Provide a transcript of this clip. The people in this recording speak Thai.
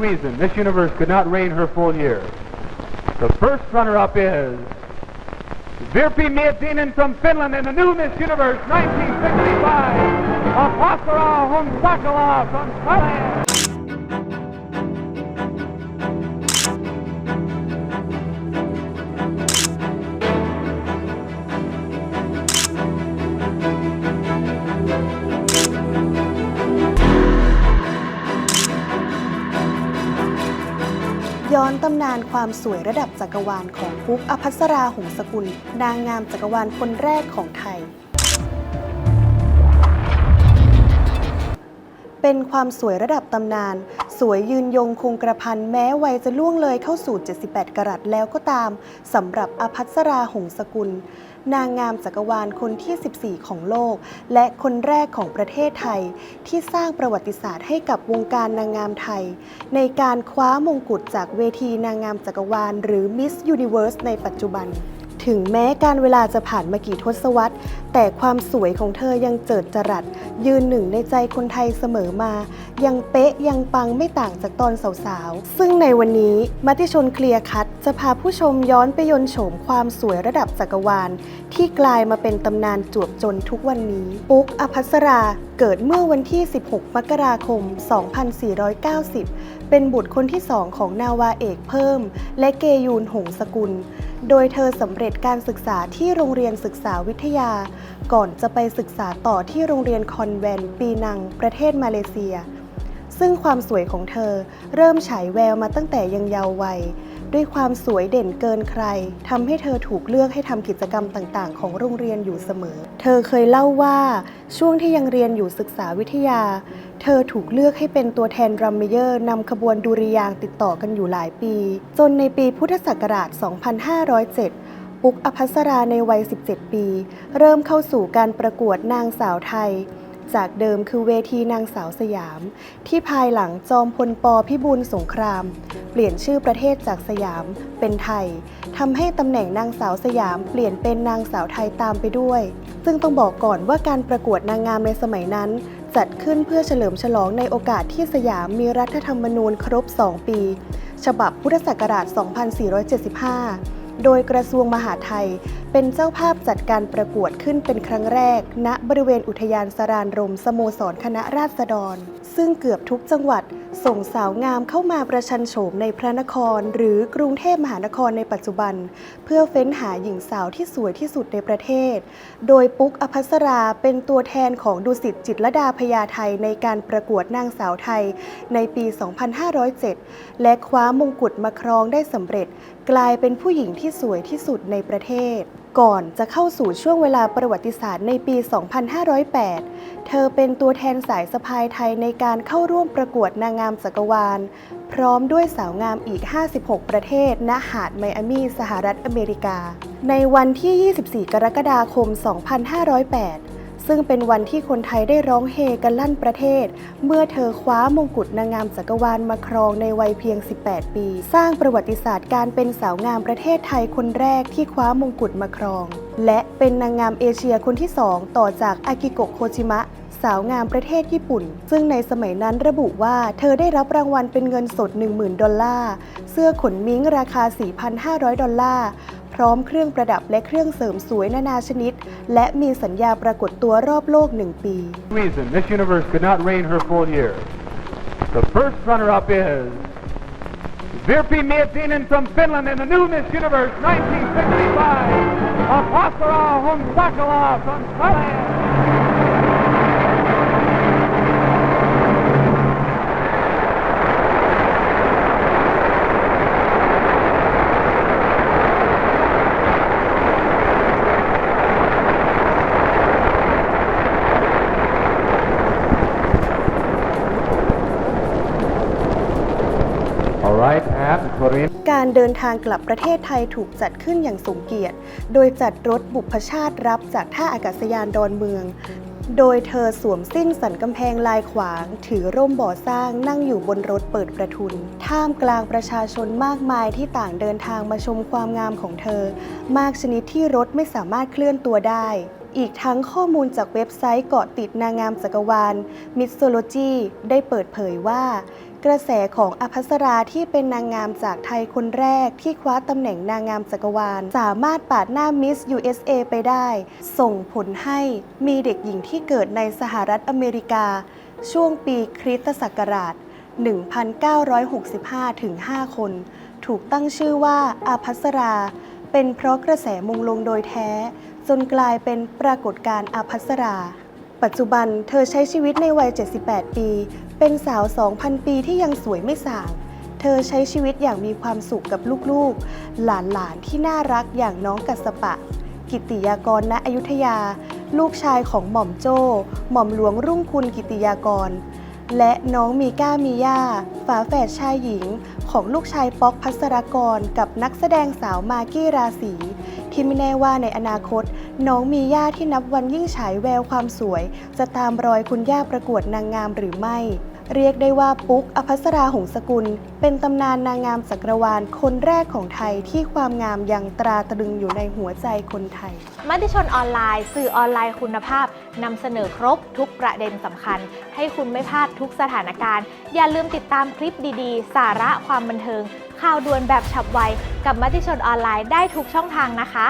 reason Miss Universe could not reign her full year. The first runner-up is Virpi Miettinen from Finland and the new Miss Universe 1965, Apasara Hunsakala from Thailand. ตำนานความสวยระดับจักรวาลของฟุกอภัสราหงสกุล นางงามจักรวาลคนแรกของไทย เป็นความสวยระดับตำนาน สวยยืนยงคงกระพันแม้วัยจะล่วงเลยเข้าสู่ 78 กรัตแล้วก็ตามสำหรับอภัสราหงสกุล นางงามจักรวาลคนที่ 14 ของโลก และคนแรกของประเทศไทย ที่สร้างประวัติศาสตร์ให้กับวงการนางงามไทย ในการคว้ามงกุฎจากเวทีนางงามจักรวาล หรือ Miss Universe ในปัจจุบัน ถึงแม้การเวลาจะผ่านมากี่ทศวรรษ แต่ความสวยของเธอยังเจิดจรัส ยืนหนึ่งในใจคนไทยเสมอมา ยังเป๊ะยังปังไม่ต่างจากตอนสาวๆ ซึ่งในวันนี้มัติชนเคลียร์คัดจะพาผู้ชมย้อนไปยนโฉมความสวยระดับจักรวาล ที่กลายมาเป็นตำนานจวบจนทุกวันนี้ ปุ๊กอภัสราเกิดเมื่อวันที่ 16 มกราคม 2490 เป็นบุตรคนที่สองของนาวาเอกเพิ่ม และเกยูนหงสกุล โดยเธอสำเร็จการศึกษาที่โรงเรียนศึกษาวิทยา ก่อนจะไปศึกษาต่อที่โรงเรียนคอนแวนปีนัง ประเทศมาเลเซีย ซึ่งความสวยของเธอเริ่มฉายแววมาตั้งแต่ยังเยาว์วัย ด้วยความสวยเด่นเกินใครทำให้เธอถูกเลือกให้ทำกิจกรรมต่างๆ ของโรงเรียนอยู่เสมอ เธอเคยเล่าว่าช่วงที่ยังเรียนอยู่ศึกษาวิทยา เธอถูกเลือกให้เป็นตัวแทนรัมเมเยอร์นำขบวนดุริยางติดต่อกันอยู่หลายปี จนในปีพุทธศักราช 2507 ปุ๊กอภัสราในวัย 17 ปี เริ่มเข้าสู่การประกวดนางสาวไทย จากเดิมคือเวทีนางสาวสยาม ที่ภายหลังจอมพลปพิบูลสงคราม เปลี่ยนชื่อประเทศจากสยามเป็นไทยทำให้ตำแหน่งนางสาวสยามเปลี่ยนเป็นนางสาวไทยตามไปด้วย ซึ่งต้องบอกก่อนว่าการประกวดนางงามในสมัยนั้น จัดขึ้นเพื่อเฉลิมฉลองในโอกาสที่สยามมีรัฐธรรมนูญครบ 2 ปี ฉบับพุทธศักราช 2475 โดยกระทรวงมหาดไทย เป็นเจ้าภาพจัดการประกวดขึ้นเป็นครั้งแรก ณบริเวณอุทยานสรานรมสโมสรคณะราษฎร ซึ่งเกือบทุกจังหวัด ส่งสาวงามเข้ามาประชันโฉมในพระนคร หรือกรุงเทพมหานครในปัจจุบัน เพื่อเฟ้นหาหญิงสาวที่สวยที่สุดในประเทศ โดยปุ๊กอภัสราเป็นตัวแทนของดุสิตจิตรดาพญาไทยในการประกวดนางสาวไทยในปี 2507 และคว้ามงกุฎมาครองได้สำเร็จ กลายเป็นผู้หญิงที่สวยที่สุดในประเทศก่อนจะเข้าสู่ช่วงเวลาประวัติศาสตร์ในปี 2508 เธอเป็นตัวแทนสายสะพายไทยในการเข้าร่วมประกวดนางงามจักรวาล พร้อมด้วยสาวงามอีก 56 ประเทศ ณ หาดไมอามี สหรัฐอเมริกา ในวันที่ 24 กรกฎาคม 2508 ซึ่งเป็นวันที่คนไทยได้ร้องเฮกันลั่นประเทศ เมื่อเธอคว้ามงกุฎนางงามจักรวาลมาครองในวัยเพียง 18 ปี สร้างประวัติศาสตร์การเป็นสาวงามประเทศไทยคนแรกที่คว้ามงกุฎมาครอง และเป็นนางงามเอเชียคนที่สองต่อจากอากิโกะโคจิมะสาวงามประเทศญี่ปุ่น ซึ่งในสมัยนั้นระบุว่าเธอได้รับรางวัลเป็นเงินสด 10,000 ดอลลาร์ เสื้อขนมิ้งราคา 4,500 ดอลลาร์ พร้อมเครื่องประดับและเครื่องเสริมสวยนานาชนิด และมีสัญญาปรากฏตัวรอบโลกหนึ่งปี reason Miss Universe could not reign her full year. The first runner-up is Virpi Miettinen from Finland and the new Miss Universe 1965, Apasara Hunsakala from Thailand. การเดินทางกลับประเทศไทยถูกจัดขึ้นอย่างสมเกียรติ โดยจัดรถบุพชาติรับจากท่าอากาศยานดอนเมือง โดยเธอสวมสิ้นสันกำแพงลายขวาง ถือร่มบ่อสร้างนั่งอยู่บนรถเปิดประทุน ท่ามกลางประชาชนมากมายที่ต่างเดินทางมาชมความงามของเธอ มากชนิดที่รถไม่สามารถเคลื่อนตัวได้อีกทั้งข้อมูลจากเว็บไซต์เกาะติดนางงามจักรวาล Mixology ได้เปิดเผยว่า กระแสของอภัสราที่เป็นนางงามจากไทยคนแรกที่คว้าตำแหน่งนางงามจักรวาล สามารถปาดหน้ามิส USA ไปได้ ส่งผลให้มีเด็กหญิงที่เกิดในสหรัฐอเมริกา ช่วงปีคริสตศักราช 1965 ถึง 5 คน ถูกตั้งชื่อว่าอาภัสรา เป็นเพราะกระแสมงลงโดยแท้ จนกลายเป็นปรากฏการณ์อาภัสราปัจจุบันเธอใช้ชีวิตในวัย 78 ปี เป็นสาว 2,000 ปีที่ยังสวยไม่ส่าง เธอใช้ชีวิตอย่างมีความสุขกับลูกๆ หลานๆ ที่น่ารักอย่างน้องกัสปะ กิติยากรณอยุธยา ลูกชายของหม่อมโจ้ หม่อมหลวงรุ่งคุณกิติยากร และน้องมีก้ามีย่า ฝาแฝดชายหญิง ของลูกชายป๊อกพัสรกร กับนักแสดงสาวมากี้ราศีที่ไม่แน่ว่าในอนาคต น้องมีย่าที่นับวันยิ่งฉายแววความสวย จะตามรอยคุณย่าประกวดนางงามหรือไม่ เรียกได้ว่าปุ๊กอภัสราหงสกุล เป็นตำนานนางงามจักรวาลคนแรกของไทยที่ความงามยังตราตรึงอยู่ในหัวใจคนไทย มติชนออนไลน์ สื่อออนไลน์คุณภาพนำเสนอครบทุกประเด็นสำคัญ ให้คุณไม่พลาดทุกสถานการณ์ อย่าลืมติดตามคลิปดีๆ สาระความบันเทิง ข่าวด่วนแบบฉับไว กับมติชนออนไลน์ได้ทุกช่องทางนะคะ